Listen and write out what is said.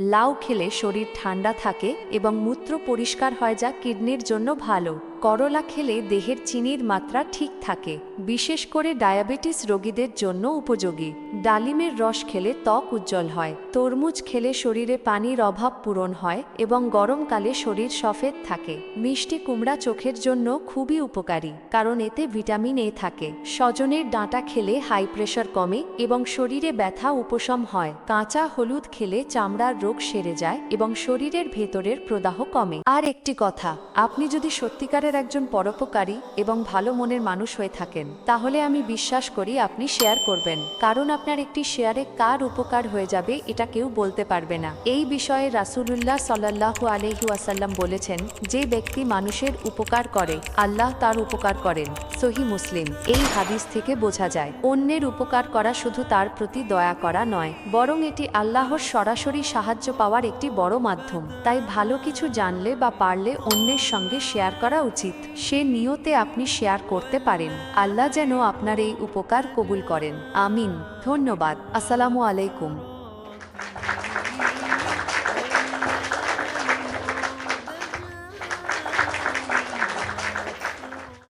লাউ খেলে শরীর ঠান্ডা থাকে এবং মূত্র পরিষ্কার হয় যা কিডনির জন্য ভালো। করলা খেলে দেহের চিনির মাত্রা ঠিক থাকে, বিশেষ করে ডায়াবেটিস রোগীদের জন্য উপযোগী। ডালিমের রস খেলে ত্বক উজ্জ্বল হয়, তরমুজ খেলে শরীরে পানির অভাব পূরণ হয় এবং গরমকালে শরীর সফেদ থাকে। মিষ্টি কুমড়া চোখের জন্য খুবই উপকারী, কারণ এতে ভিটামিন এ থাকে। সজনের ডাঁটা খেলে হাই প্রেশার কমে এবং শরীরে ব্যথা উপশম হয়। কাঁচা হলুদ খেলে চামড়ার রোগ সেরে যায় এবং শরীরের ভেতরের প্রদাহ কমে। আর একটি কথা, আপনি যদি সত্যিকারের একজন পরোপকারী এবং ভালো মনের মানুষ হয়ে থাকেন, তাহলে আমি বিশ্বাস করি আপনি শেয়ার করবেন, কারণ আপনার একটি শেয়ারে কার উপকার হয়ে যাবে এটা কেউ বলতে পারবে না। এই বিষয়ে রাসুলুল্লাহ সাল্লাল্লাহু আলহিউসাল্লাম বলেছেন, যে ব্যক্তি মানুষের উপকার করে, আল্লাহ তার উপকার করেন। সহি মুসলিম, এই হাদিস থেকে বোঝা যায়, অন্যের উপকার করা শুধু তার প্রতি দয়া করা নয়, বরং এটি আল্লাহর সরাসরি সাহায্য পাওয়ার একটি বড় মাধ্যম। তাই ভালো কিছু জানলে বা পারলে অন্যের সঙ্গে শেয়ার করা উচিত, সে নিয়তে আপনি শেয়ার করতে পারেন। আল্লাহ যেন আপনার এই উপকার কবুল করেন। আমিন। ধন্যবাদ। আসসালামু আলাইকুম।